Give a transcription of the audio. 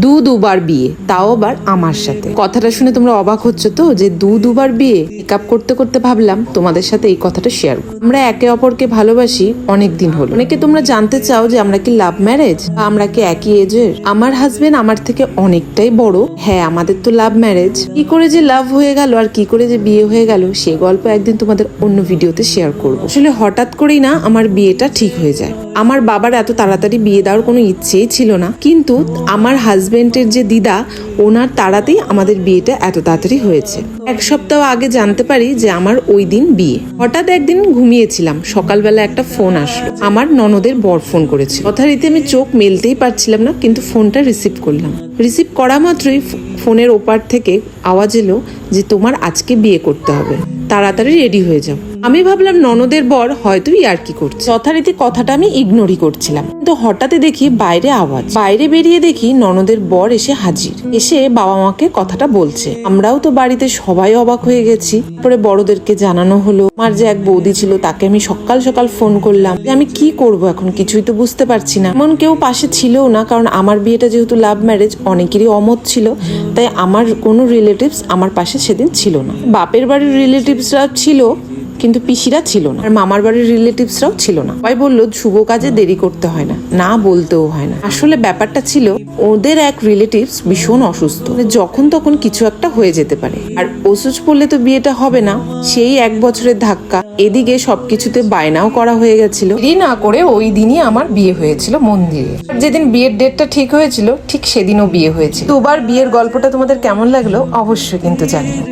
দু দুবার বিয়ে, তাও আবার আমার সাথে। কথাটা শুনে তোমরা অবাক হচ্ছ তো যে দু দুবার বিয়ে মেকআপ করতে করতে ভাবলাম তোমাদের সাথে এই কথাটা শেয়ার আমরা একে অপরকে ভালোবাসি অনেক দিন হলো। অনেকে তোমরা জানতে চাও যে আমরা কি লাভ ম্যারেজ বা আমরা কি একই এজের আমার হাজবেন্ড আমার থেকে অনেকটাই বড়। হ্যাঁ আমাদের তো লাভ ম্যারেজ কি করে যে লাভ হয়ে গেল আর কি করে যে বিয়ে হয়ে গেল, সে গল্প একদিন তোমাদের অন্য ভিডিওতে শেয়ার করব। আসলে হঠাৎ করেই না আমার বিয়েটা ঠিক হয়ে যায়। আমার বাবার এত তাড়াতাড়ি বিয়ে দেওয়ার কোনো ইচ্ছেই ছিল না। কিন্তু আমার হাজবেন্ডের যে দিদা, ওনার তাড়াতেই আমাদের বিয়েটা এত তাড়াতাড়ি হয়েছে। এক সপ্তাহ আগে জানতে পারি যে আমার ওই দিন বিয়ে। হঠাৎ একদিন ঘুমিয়েছিলাম। সকালবেলা একটা ফোন আসলো। আমার ননদের বর ফোন করেছে যথারীতি আমি চোখ মেলতেই পারছিলাম না, কিন্তু ফোনটা রিসিভ করলাম। রিসিভ করা মাত্রই ফোনের ওপার থেকে আওয়াজ এলো যে তোমার আজকে বিয়ে করতে হবে। তাড়াতাড়ি রেডি হয়ে যাও। আমি ভাবলাম ননদের বর হয়তো আর কি করছে। যথারীতি কথাটা আমি ইগনোরই করছিলাম। কিন্তু হঠাৎ দেখি বাইরে আওয়াজ। বাইরে বেরিয়ে দেখি ননদের বর এসে হাজির। এসে বাবা মাকে কথাটা বলছে। আমরাও তো বাড়িতে সবাই অবাক হয়ে গেছি। পরে বড়দেরকে জানানো হলো আমার যে এক বৌদি ছিল, তাকে আমি সকাল সকাল ফোন করলাম যে আমি কি করব এখন? কিছুই তো বুঝতে পারছি না। এমন কেউ পাশে ছিলও না, কারণ আমার বিয়েটা যেহেতু লাভ ম্যারেজ অনেকেরই অমত ছিল। তাই আমার কোনো রিলেটিভস আমার পাশে সেদিন ছিল না। বাপের বাড়ির রিলেটিভসরা ছিল কিন্তু পিসিরা ছিল না। আর মামার বাড়ির রিলেটিভসরাও ছিল না। সবাই বলল, শুভ কাজে দেরি করতে হয় না। না বলতেও হয় না। আসলে ব্যাপারটা ছিল, ওদের এক রিলেটিভস ভীষণ অসুস্থ। মানে যখন তখন কিছু একটা হয়ে যেতে পারে। আর ওষুধ পড়লে তো বিয়েটা হবে না। সেই এক বছরের ধাক্কা। এদিকে সবকিছুতে বায়নাও করা হয়ে গেছিল। দেরি না করে ওই দিনই আমার বিয়ে হয়েছিল মন্দিরে। যেদিন বিয়ের ডেটটা ঠিক হয়েছিল, ঠিক সেদিনও বিয়ে হয়েছিল। দুবার বিয়ের গল্পটা তোমাদের কেমন লাগল অবশ্যই কিন্তু জানিও।